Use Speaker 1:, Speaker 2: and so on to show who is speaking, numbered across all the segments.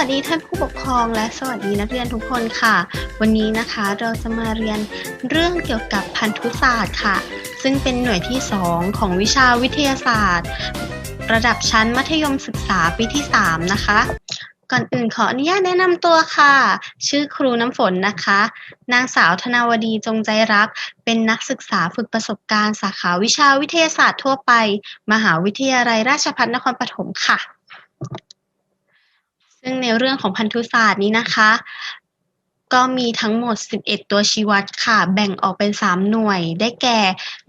Speaker 1: วัสดีท่านผู้ปกครองและสวัสดีนักเรียนทุกคนค่ะ วันนี้นะคะเราจะมาเรียนเรื่องเกี่ยวกับพันธุศาสตร์ค่ะ ซึ่งเป็นหน่วยที่ 2 ของวิชาวิทยาศาสตร์ ระดับชั้นมัธยมศึกษาปีที่ 3 นะคะ ก่อนอื่นขออนุญาตแนะนำตัวค่ะ ชื่อครูน้ำฝนนะคะ นางสาวธนาวดีจงใจรัก เป็นนักศึกษาฝึกประสบการณ์ สาขาวิชาวิทยาศาสตร์ทั่วไป มหาวิทยาลัยราชภัฏนครปฐมค่ะ ซึ่งในเรื่องของพันธุศาสตร์นี้นะคะ ก็มีทั้งหมด 11 ตัวชี้วัดค่ะ แบ่งออกเป็น 3 หน่วย ได้แก่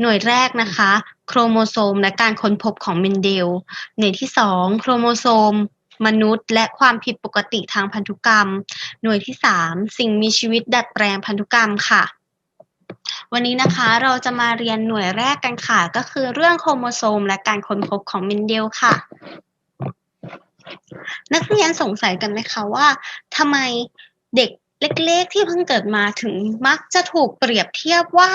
Speaker 1: หน่วยแรกนะคะ โครโมโซมและการค้นพบของเมนเดล หน่วยที่ 2 โครโมโซมมนุษย์และความผิดปกติทางพันธุกรรม หน่วยที่ 3 สิ่งมีชีวิตดัดแปลงพันธุกรรมค่ะ วันนี้นะคะเราจะมาเรียนหน่วยแรกกันค่ะ ก็คือเรื่องโครโมโซมและการค้นพบของเมนเดลค่ะ นักเรียนสงสัยกันไหมคะว่าทำไมเด็กเล็กๆที่เพิ่งเกิดมาถึงมักจะถูกเปรียบเทียบว่า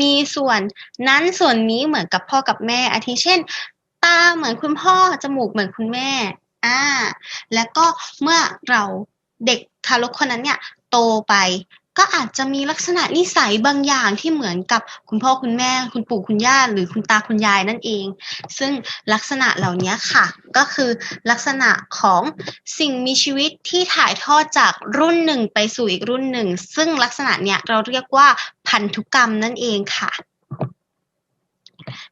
Speaker 1: มีส่วนนั้นส่วนนี้เหมือนกับพ่อกับแม่ อาทิเช่น ตาเหมือนคุณพ่อ จมูกเหมือนคุณแม่อ่าแล้วก็เมื่อเราเด็กทารกคนนั้นเนี่ยโตไป ก็อาจจะมีลักษณะนิสัยบางอย่างที่เหมือนกับคุณพ่อคุณแม่ คุณปู่คุณย่า หรือคุณตาคุณยายนั่นเอง ซึ่งลักษณะเหล่านี้ค่ะ ก็คือลักษณะของสิ่งมีชีวิตที่ถ่ายทอดจากรุ่นหนึ่งไปสู่อีกรุ่นหนึ่ง ซึ่งลักษณะเนี้ยเราเรียกว่าพันธุกรรมนั่นเองค่ะ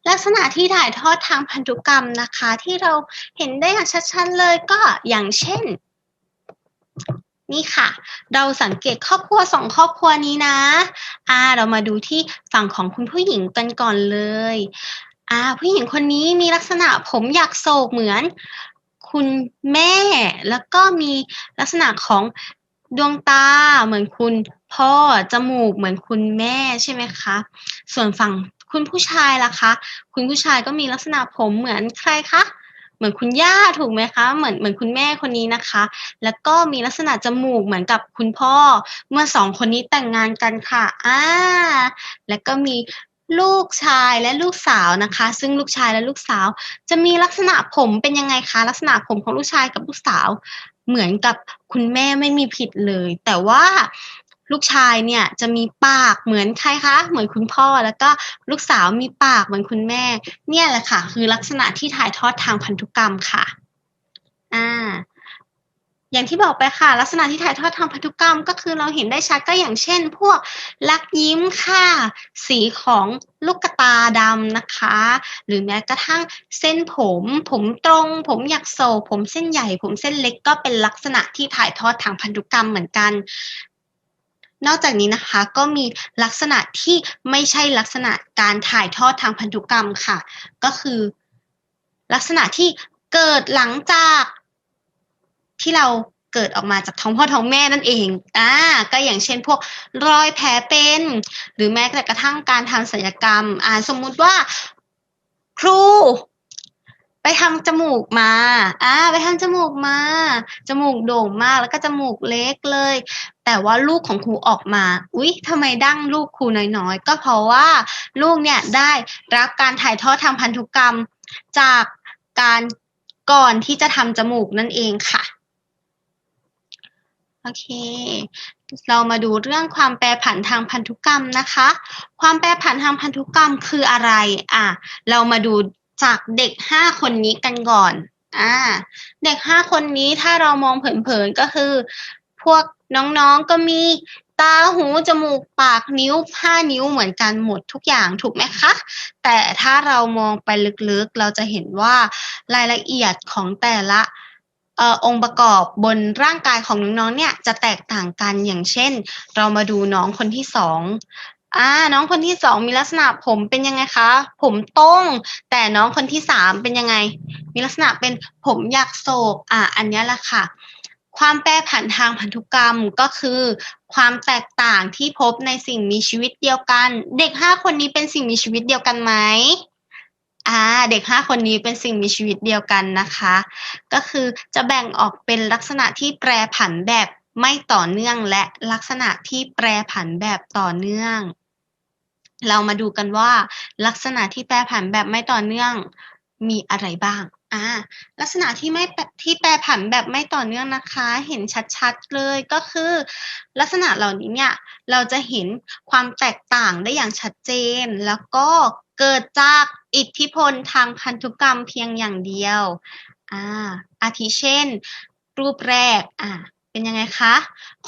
Speaker 1: ลักษณะที่ถ่ายทอดทางพันธุกรรมนะคะ ที่เราเห็นได้อย่างชัดๆเลยก็อย่างเช่น นี่ค่ะ เราสังเกตครอบครัวสองครอบครัวนี้นะอ่าเรามาดูที่ฝั่งของคุณผู้หญิงกันก่อนเลยอ่าผู้หญิงคนนี้มีลักษณะผมอยากโศกเหมือน คุณแม่ แล้วก็มีลักษณะของดวงตาเหมือนคุณพ่อจมูกเหมือนคุณแม่ใช่ไหมคะ ส่วนฝั่งคุณผู้ชายล่ะคะ คุณผู้ชายก็มีลักษณะผมเหมือนใครคะ เหมือนคุณย่าถูกไหมคะ เหมือนเหมือนคุณแม่คนนี้นะคะ แล้วก็มีลักษณะจมูกเหมือนกับคุณพ่อ เมื่อสองคนนี้แต่งงานกันค่ะอ่าแล้วก็มีลูกชายและลูกสาวนะคะ ซึ่งลูกชายและลูกสาว จะมีลักษณะผมเป็นยังไงคะ ลักษณะผมของลูกชายกับลูกสาว เหมือนกับคุณแม่ไม่มีผิดเลย แต่ว่า ลูกชายเนี่ยจะมีปากเหมือนใครคะ เหมือนคุณพ่อแล้วก็ลูกสาวมีปากเหมือนคุณแม่ เนี่ยแหละค่ะ คือลักษณะที่ถ่ายทอดทางพันธุกรรมค่ะอ่าอย่างที่บอกไปค่ะ ลักษณะที่ถ่ายทอดทางพันธุกรรมก็คือเราเห็นได้ชัดก็อย่างเช่น พวกลักยิ้มค่ะ สีของลูกตาดำนะคะ หรือแม้กระทั่งเส้นผม ผมตรง ผมอยากโศผมเส้นใหญ่ ผมเส้นเล็กก็เป็นลักษณะที่ถ่ายทอดทางพันธุกรรมเหมือนกัน นอกจากนี้นะคะก็มีลักษณะที่ไม่ใช่ลักษณะการถ่ายทอดทางพันธุกรรมค่ะ ก็คือ ลักษณะที่เกิดหลังจากที่เราเกิดออกมาจากท้องพ่อท้องแม่นั่นเอง อ่า ก็อย่างเช่นพวกรอยแผลเป็น หรือแม้แต่กระทั่งการทำศัลยกรรม อ่า สมมุติว่า ครู ไปทำจมูกมา อ่า ไปทำจมูกมา จมูกโด่งมากแล้วก็จมูกเล็กเลย แต่ว่าลูกของครูออกมา อุ๊ยทำไมดั้งลูกครูน้อยๆ ก็เพราะว่าลูกเนี่ยได้รับการถ่ายทอดทางพันธุกรรมจากการก่อนที่จะทำจมูกนั่นเองค่ะ โอเค เรามาดูเรื่องความแปรผันทางพันธุกรรมนะคะ ความแปรผันทางพันธุกรรมคืออะไร อะ เรามาดู จากเด็กห้าคนนี้กันก่อน อ่า เด็กห้าคนนี้ถ้าเรามองเผินๆก็คือ พวกน้องๆก็มีตาหูจมูกปากนิ้วห้านิ้วเหมือนกันหมดทุกอย่างถูกไหมคะ แต่ถ้าเรามองไปลึกๆ เราจะเห็นว่ารายละเอียดของแต่ละอองค์ประกอบบนร่างกายของน้องๆเนี่ยจะแตกต่างกันอย่างเช่น เรามาดูน้องคนที่สอง อ่า น้องคนที่สองมีลักษณะผมเป็นยังไงคะ ผมตรงแต่น้องคนที่สามเป็นยังไง มีลักษณะเป็นผมอยากโศก อ่า อันนี้แหละค่ะ ความแปรผันทางพันธุกรรมก็คือ ความแตกต่างที่พบในสิ่งมีชีวิตเดียวกัน เด็กห้าคนนี้เป็นสิ่งมีชีวิตเดียวกันไหมอ่า เด็กห้าคนนี้เป็นสิ่งมีชีวิตเดียวกันนะคะ ก็คือจะแบ่งออกเป็นลักษณะที่แปรผันแบบไม่ต่อเนื่องและลักษณะที่แปรผันแบบต่อเนื่อง เรามาดูกันว่าลักษณะที่แปรผันแบบไม่ต่อเนื่องมีอะไรบ้าง อ่า ลักษณะที่ไม่ที่แปรผันแบบไม่ต่อเนื่องนะคะ เห็นชัดๆเลยก็คือ ลักษณะเหล่านี้เนี่ยเราจะเห็นความแตกต่างได้อย่างชัดเจน แล้วก็เกิดจากอิทธิพลทางพันธุกรรมเพียงอย่างเดียว อ่า อาทิเช่น รูปแรก อ่าเป็นยังไงคะ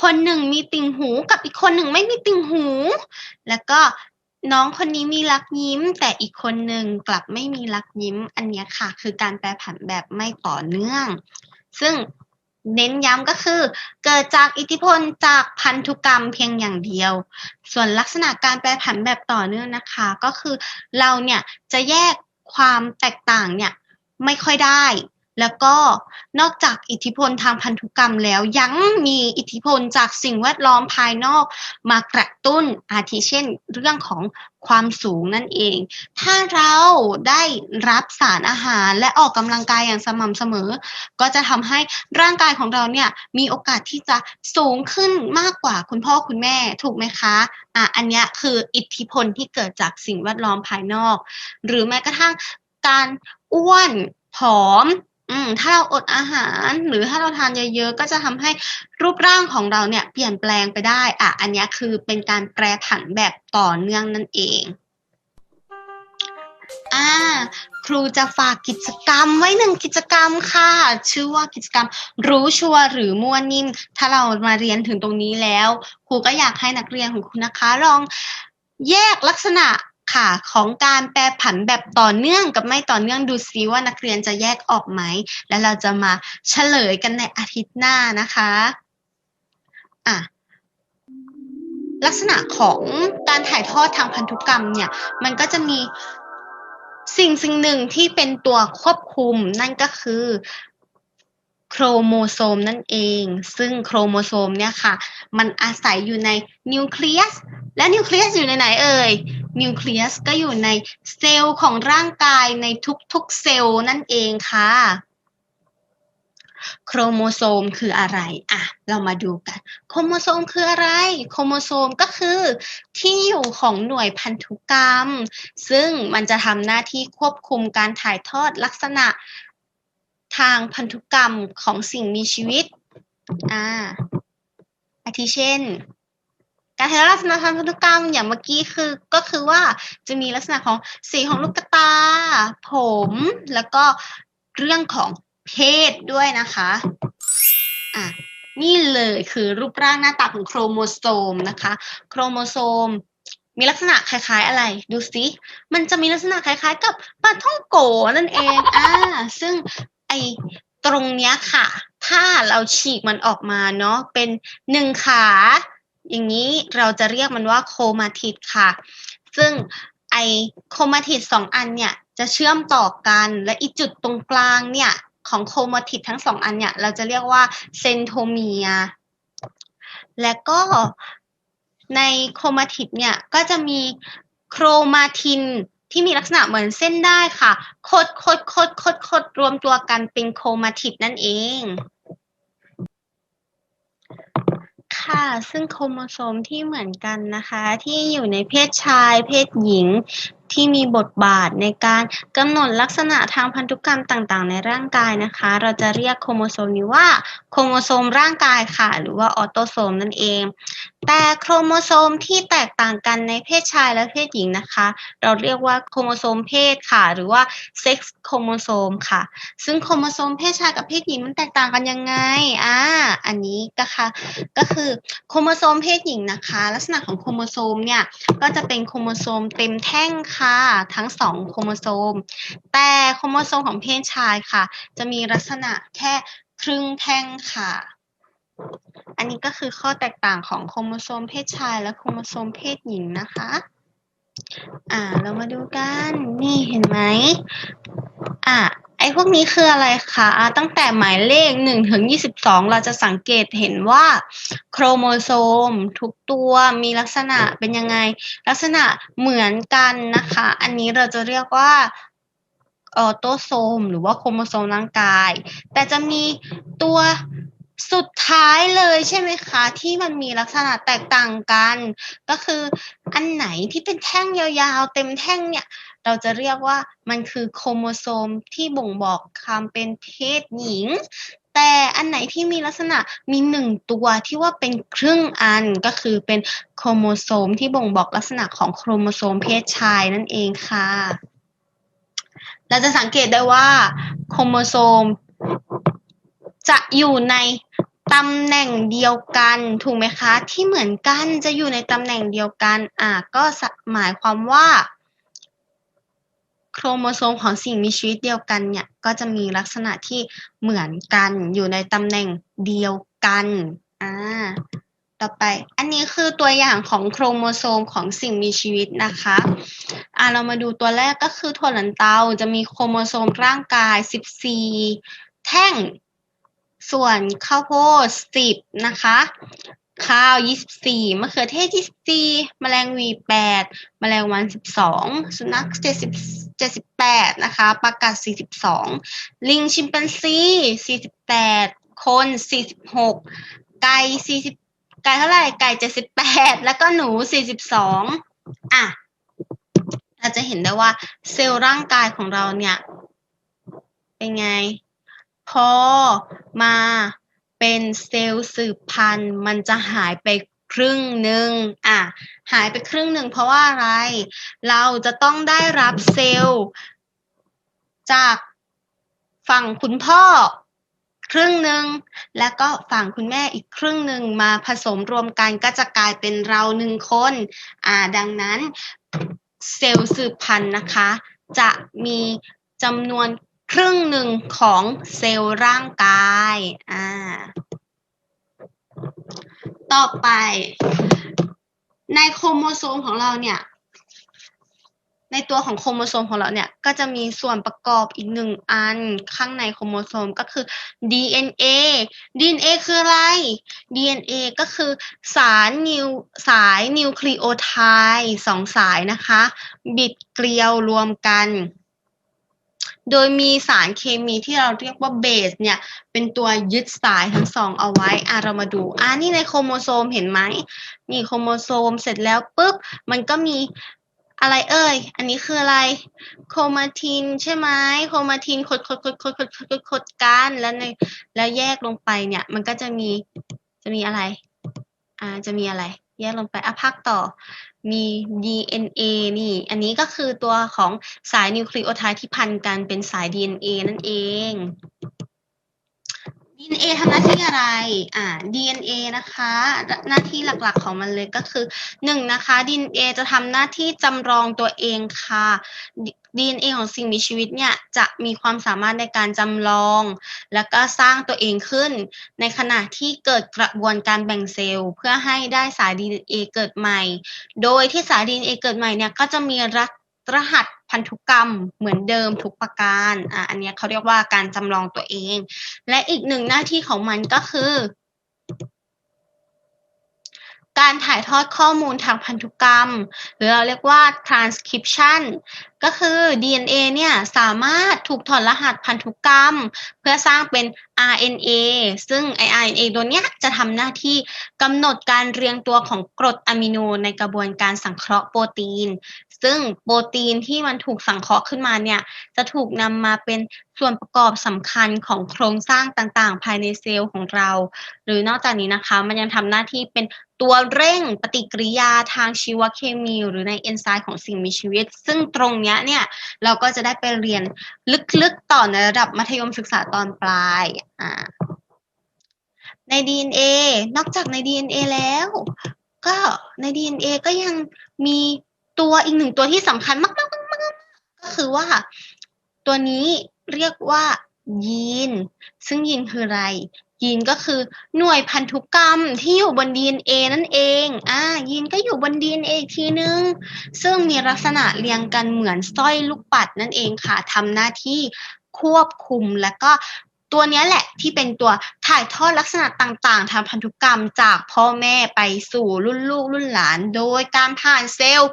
Speaker 1: คนหนึ่งมีติ่งหูกับอีกคนหนึ่งไม่มีติ่งหู แล้วก็ น้องคนนี้มีรักยิ้ม แต่อีกคนหนึ่งกลับไม่มีรักยิ้ม อันเนี้ยค่ะ คือการแปรผันแบบไม่ต่อเนื่อง ซึ่งเน้นย้ำก็คือ เกิดจากอิทธิพลจากพันธุกรรมเพียงอย่างเดียว ส่วนลักษณะการแปรผันแบบต่อเนื่องนะคะ ก็คือเราเนี่ยจะแยกความแตกต่างเนี่ยไม่ค่อยได้ แล้วก็นอกจากอิทธิพลทางพันธุกรรมแล้วยังมีอิทธิพลจากสิ่งแวดล้อมภายนอกมากระตุ้นอาทิเช่น เรื่องของความสูงนั่นเอง ถ้าเราได้รับสารอาหารและออกกำลังกายอย่างสม่ำเสมอ ก็จะทำให้ร่างกายของเราเนี่ยมีโอกาสที่จะสูงขึ้นมากกว่าคุณพ่อคุณแม่ถูกไหมคะอะอันนี้คืออิทธิพลที่เกิดจากสิ่งแวดล้อมภายนอก หรือแม้กระทั่งการอ้วนผอม อืมถ้าเราอดอาหารหรือถ้าเราทานเยอะๆก็จะทำให้รูปร่างของเราเนี่ยเปลี่ยนแปลงไปได้ อะ อันนี้คือเป็นการแปรผันแบบต่อเนื่องนั่นเองอ่าครูจะฝากกิจกรรมไว้หนึ่งกิจกรรมค่ะ ชื่อว่ากิจกรรมรู้ชัวหรือมั่วนิ่ม ถ้าเรามาเรียนถึงตรงนี้แล้ว ครูก็อยากให้นักเรียนของคุณนะคะลองแยกลักษณะ ค่ะ ของการแปรผันแบบต่อเนื่องกับไม่ต่อเนื่องดูซิว่านักเรียนจะแยกออกไหม แล้วเราจะมาเฉลยกันในอาทิตย์หน้านะคะอะลักษณะของการถ่ายทอดทางพันธุกรรมเนี่ย มันก็จะมีสิ่งสิ่งหนึ่งที่เป็นตัวควบคุมนั่นก็คือ โครโมโซมนั่นเอง ซึ่งโครโมโซมเนี่ยค่ะ มันอาศัยอยู่ในนิวเคลียส และนิวเคลียสอยู่ในไหนเอ่ย นิวเคลียสก็อยู่ในเซลล์ของร่างกายในทุกๆเซลล์นั่นเองค่ะ โครโมโซมคืออะไร อะ เรามาดูกัน โครโมโซมคืออะไร โครโมโซมก็คือ ที่อยู่ของหน่วยพันธุกรรม ซึ่งมันจะทำหน้าที่ควบคุมการถ่ายทอดลักษณะ ทางพันธุกรรมของสิ่งมีชีวิต อ่า อาทิเช่น การถ่ายลักษณะทางพันธุกรรมอย่างเมื่อกี้คือก็คือว่าจะมีลักษณะของสีของลูกตา ผม แล้วก็เรื่องของเพศด้วยนะคะ อะนี่เลยคือรูปร่างหน้าตาของโครโมโซมนะคะ โครโมโซมมีลักษณะคล้าย ๆ อะไร ดูสิ มันจะมีลักษณะคล้าย ๆ กับปลาท่องโกนั่นเอง อ่า ซึ่ง อตรงเนี้ยค่ะ ถ้าเราฉีกมันออกมาเนาะเป็นหนึ่งขา อย่างนี้เราจะเรียกมันว่าโคมาทิดค่ะ ซึ่งไอโคมาทิดสองอันเนี่ยจะเชื่อมต่อกันและอีจุดตรงกลางเนี่ยของโคมาทิดทั้งสองอันเนี่ยเราจะเรียกว่าเซนโทเมีย และก็ในโครมาทิดเนี่ยก็จะมีโครมาทิน ที่มีลักษณะเหมือนเส้นได้ค่ะคดคดคดคดคดรวมตัวกันเป็นโครมาติดนั่นเอง ค่ะ ซึ่งโครโมโซมที่เหมือนกันนะคะ ที่อยู่ในเพศชาย เพศหญิง ที่มีบทบาทในการกำหนดลักษณะทางพันธุกรรมต่างๆ ในร่างกายนะคะ เราจะเรียกโครโมโซมนี้ว่าโครโมโซมร่างกายค่ะ หรือว่าออโตโซมนั่นเอง แต่โครโมโซมที่แตกต่างกันในเพศชายและเพศหญิงนะคะ เราเรียกว่าโครโมโซมเพศค่ะ หรือว่าเซ็กซ์โครโมโซมค่ะ ซึ่งโครโมโซมเพศชายกับเพศหญิงมันแตกต่างกันยังไงอ่าอันนี้ก็ค่ะก็คือโครโมโซมเพศหญิงนะคะ ลักษณะของโครโมโซมเนี่ยก็จะเป็นโครโมโซมเต็มแท่งค่ะทั้งสองโครโมโซม แต่โครโมโซมของเพศชายค่ะ จะมีลักษณะแค่ครึ่งแท่งค่ะ อันนี้ก็คือข้อแตกต่างของโครโมโซมเพศชายและโครโมโซมเพศหญิงนะคะ อ่า เรามาดูกัน นี่เห็นไหมอะ ไอ้พวกนี้คืออะไรคะอะตั้งแต่หมายเลขหนึ่งถึงยี่สิบสองเราจะสังเกตเห็นว่า โครโมโซม ทุกตัวมีลักษณะเป็นยังไง ลักษณะเหมือนกันนะคะ อันนี้เราจะเรียกว่าออโตโซม หรือว่าโครโมโซมร่างกาย แต่จะมีตัว สุดท้ายเลยใช่ไหมคะ ที่มันมีลักษณะแตกต่างกัน ก็คืออันไหนที่เป็นแท่งยาวๆ เต็มแท่งเนี่ย เราจะเรียกว่ามันคือโครโมโซมที่บ่งบอกความเป็นเพศหญิง แต่อันไหนที่มีลักษณะมีหนึ่งตัวที่ว่าเป็นครึ่งอันก็คือเป็นโครโมโซมที่บ่งบอกลักษณะของโครโมโซมเพศชายนั่นเองค่ะ เราจะสังเกตได้ว่าโครโมโซม จะอยู่ในตำแหน่งเดียวกันถูกไหมคะ ที่เหมือนกันจะอยู่ในตำแหน่งเดียวกันอ่าก็หมายความว่า โครโมโซมของสิ่งมีชีวิตเดียวกันเนี่ยก็จะมีลักษณะที่เหมือนกันอยู่ในตำแหน่งเดียวกันอ่าต่อไปอันนี้คือตัวอย่างของโครโมโซมของสิ่งมีชีวิตนะคะอ่าเรามาดูตัวแรกก็คือถั่วลันเตาจะมีโครโมโซมร่างกาย 14 แท่ง ส่วนข้าวโพด10นะคะ ข้าว24มะเขือเทศ24แมลงวี8แมลงวัน12สุนัข70 78นะคะปลากาศ42ลิงชิมแปนซี48คน46ไก่40ไก่เท่าไหร่ไก่78แล้วก็หนู42อะเราจะเห็นได้ว่าเซลล์ร่างกายของเราเนี่ยเป็นไง พอมาเป็นเซลล์สืบพันธุ์มันจะหายไปครึ่งหนึ่งอะหายไปครึ่งหนึ่งเพราะว่าอะไร เราจะต้องได้รับเซลล์จากฝั่งคุณพ่อครึ่งหนึ่งแล้วก็ฝั่งคุณแม่อีกครึ่งหนึ่งมาผสมรวมกันก็จะกลายเป็นเราหนึ่งคน อ่า ดังนั้นเซลล์สืบพันธุ์นะคะ จะมีจำนวน ครึ่งหนึ่งของเซลล์ร่างกาย อ่า ต่อไป ในโครโมโซมของเราเนี่ย ในตัวของโครโมโซมของเราเนี่ย ก็จะมีส่วนประกอบอีกหนึ่งอันข้างในโครโมโซมก็คือ DNA DNA คืออะไร DNA ก็คือสารนิวสายนิวคลีโอไทด์สองสายนะคะ บิดเกลียวรวมกัน โดยมีสารเคมีที่เราเรียกว่าเบสเนี่ย เป็นตัวยึดสายทั้งสองเอาไว้ อะเรามาดู อ่านี่ในโครโมโซมเห็นไหมนี่โครโมโซมเสร็จแล้วปุ๊บ มันก็มีอะไรเอ่ย อันนี้คืออะไร โครมาทินใช่ไหมโครมาทินคดคดคดคดคดคดคดกันแล้วในแล้วแยกลงไปเนี่ย มันก็จะมีจะมีอะไร อ่าจะมีอะไร แยกลงไปอะพักต่อมี DNA นี่ อันนี้ก็คือตัวของสายนิวคลีโอไทด์ที่พันกันเป็นสาย DNA นั่นเอง DNA ทำหน้าที่อะไร อ่า DNA นะคะ หน้าที่หลักๆของมันเลยก็คือหนึ่งนะคะ DNA จะทำหน้าที่จำลองตัวเองค่ะ DNA ของสิ่งมีชีวิตเนี่ยจะมีความสามารถในการจำลอง แล้วก็สร้างตัวเองขึ้น ในขณะที่เกิดกระบวนการแบ่งเซลล์ เพื่อให้ได้สาย DNA เกิดใหม่ โดยที่สาย DNA เกิดใหม่เนี่ยก็จะมีรัรหัส พันธุกรรมเหมือนเดิมทุกประการอะอันนี้เขาเรียกว่าการจำลองตัวเอง และอีกหนึ่งหน้าที่ของมันก็คือ การถ่ายทอดข้อมูลทางพันธุกรรม หรือเราเรียกว่า transcription ก็คือ DNA เนี่ยสามารถถูกถอดรหัสพันธุกรรม เพื่อสร้างเป็น RNA ซึ่งไอ RNA ตัวเนี้ยจะทำหน้าที่กำหนดการเรียงตัวของกรดอะมิโนในกระบวนการสังเคราะห์โปรตีน ซึ่งโปรตีนที่มันถูกสังเคราะห์ขึ้นมาเนี่ยจะถูกนำมาเป็นส่วนประกอบสำคัญของโครงสร้างต่างๆ ภายในเซลล์ของเรา หรือนอกจากนี้นะคะ มันยังทำหน้าที่เป็นตัวเร่งปฏิกิริยาทางชีวเคมี หรือในเอนไซม์ของสิ่งมีชีวิต ซึ่งตรงเนี้ยเนี่ยเราก็จะได้ไปเรียนลึกๆต่อในระดับมัธยมศึกษาตอนปลายอ่าใน DNA นอกจากใน DNA แล้ว ก็ใน DNA ก็ยังมีตัวอีกหนึ่งตัวที่สำคัญมากๆๆก็คือว่าตัวนี้เรียกว่ายีน ซึ่งยีนคืออะไร ยีนก็คือหน่วยพันธุกรรมที่อยู่บน DNA นั่นเอง อ่า ยีนก็อยู่บน DNA อีกทีนึง ซึ่งมีลักษณะเรียงกันเหมือนสร้อยลูกปัดนั่นเองค่ะทำหน้าที่ควบคุมและก็ตัวนี้แหละที่เป็นตัวถ่ายทอดลักษณะต่างๆทางพันธุกรรมจากพ่อแม่ไปสู่รุ่นลูกรุ่นหลาน โดยการผ่านเซลล์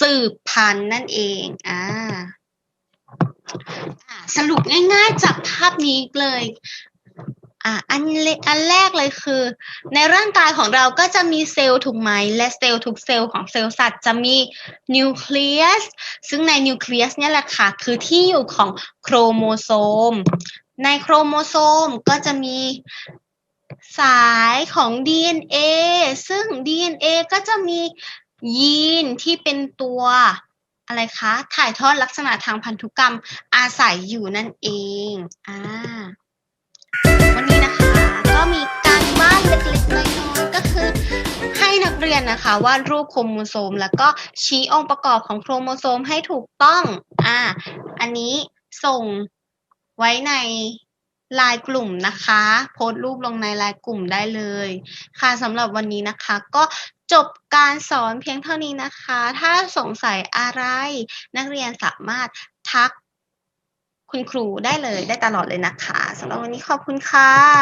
Speaker 1: สืบพันธุ์นั่นเอง อ่าสรุปง่ายๆจากภาพนี้เลย อะอันเลอันแรกเลยคือ ในร่างกายของเราก็จะมีเซลล์ถูกไหม และเซลล์ทุกเซลล์ของเซลล์สัตว์จะมีนิวเคลียสซึ่งในนิวเคลียสเนี่ยแหละค่ะ คือที่อยู่ของโครโมโซม ในโครโมโซมก็จะมีสายของ DNA ซึ่ง DNA ก็จะมียีนที่เป็นตัวอะไรคะ ถ่ายทอดลักษณะทางพันธุกรรมอาศัยอยู่นั่นเอง อ่า ก็มีการบ้านเล็กๆน้อยๆก็คือ ให้นักเรียนนะคะวาดรูปโครโมโซม แล้วก็ชี้องค์ประกอบของโครโมโซมให้ถูกต้อง อ่า อันนี้ส่งไว้ในไลายกลุ่มนะคะ โพสต์รูปลงในไลายกลุ่มได้เลย ค่ะสำหรับวันนี้นะคะ ก็จบการสอนเพียงเท่านี้นะคะ ถ้าสงสัยอะไร นักเรียนสามารถทักคุณครูได้เลยได้ตลอดเลยนะคะสำหรับวันนี้ขอบคุณค่ะ